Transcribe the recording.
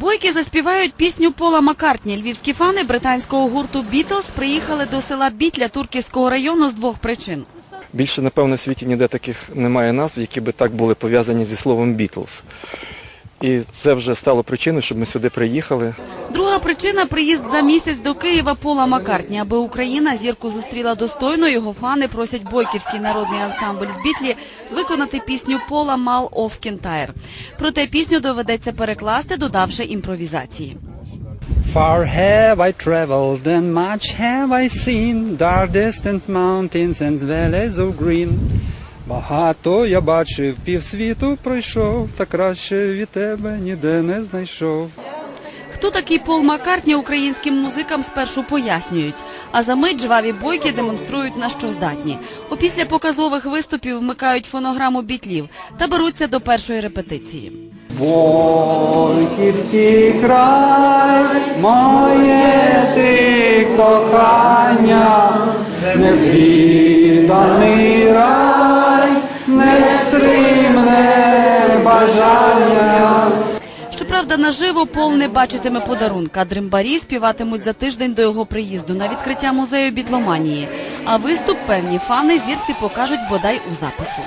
Бойки заспівають пісню Пола Маккартні. Львівські фани британського гурту Бітлз приїхали до села Бітля Турківського району з двох причин. Більше, напевно, в світі ніде таких немає назв, які би так були пов'язані зі словом Бітлз. І це вже стало причиною, щоб ми сюди приїхали. Друга причина приїзд за місяць до Києва Пола Маккартні. Аби Україна зірку зустріла достойно, його фани просять бойківський народний ансамбль з Бітлі виконати пісню Пола Мал оф Кентайр. Проте пісню доведеться перекласти, додавши імпровізації. Far have I traveled and much have I seen, dark distant mountains and valleys of green. Багато я бачив, півсвіту пройшов, та краще від тебе ніде не знайшов. Хто такий Пол Маккартні українським музикам спершу пояснюють, а за мить жваві бойки демонструють на що здатні. Опісля показових виступів вмикають фонограму бітлів та беруться до першої репетиції. Бойківський край, моє ти кохання, рай, Щоправда, наживо Пол не бачитиме подарунка. Дримбарі співатимуть за тиждень до його приїзду на відкриття музею бітломанії. А виступ певні фани зірці покажуть бодай у запису.